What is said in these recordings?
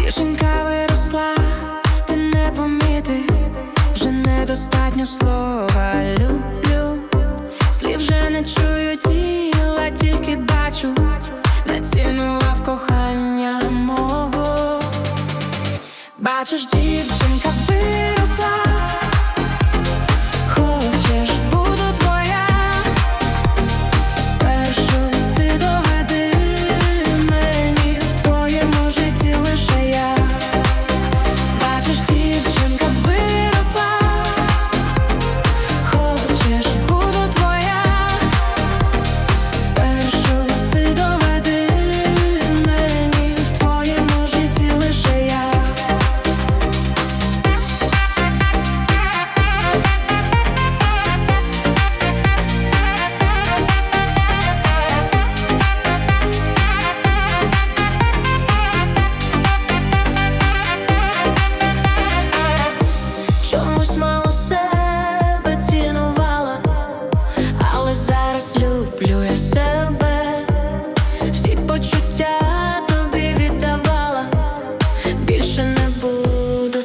Дівчинка виросла, ти не помітив, вже недостатньо слова. Люблю. Слів вже не чую тіла, тільки бачу, не цінував кохання мого. Бачиш, дівчинка виросла,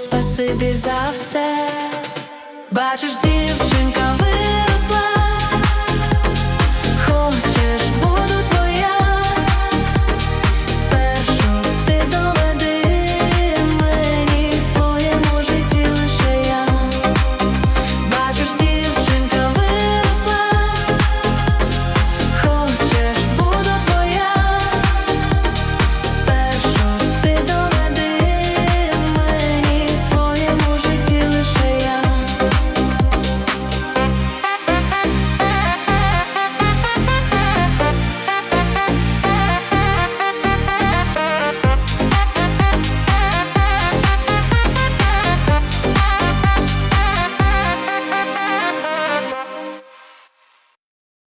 спасибі за все. Бачиш, дівчинка